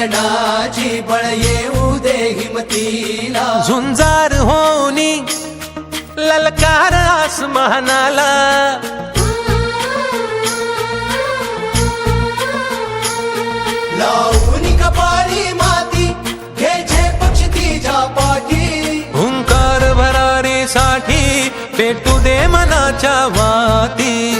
मरणाची बळ येऊ दे हिमतीला. झुंजार होनी ललकार आसमानाला. लावून कपाळी माती घे झे पक्ष तिच्या पाठी. हुंकार भरारी साठी पेटू दे मनाच्या वाती.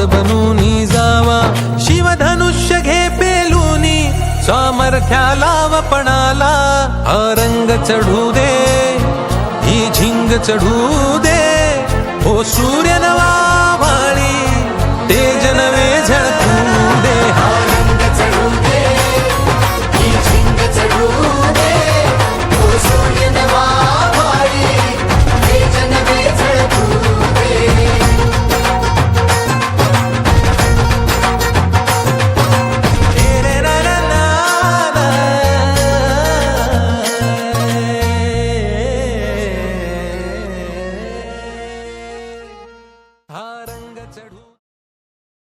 रुजवात बनूनी जावा. शिवधनुष्य घे पेलूनी सामर्थ्याला वपणाला हा रंग चढू दे ही झिंग चढू दे.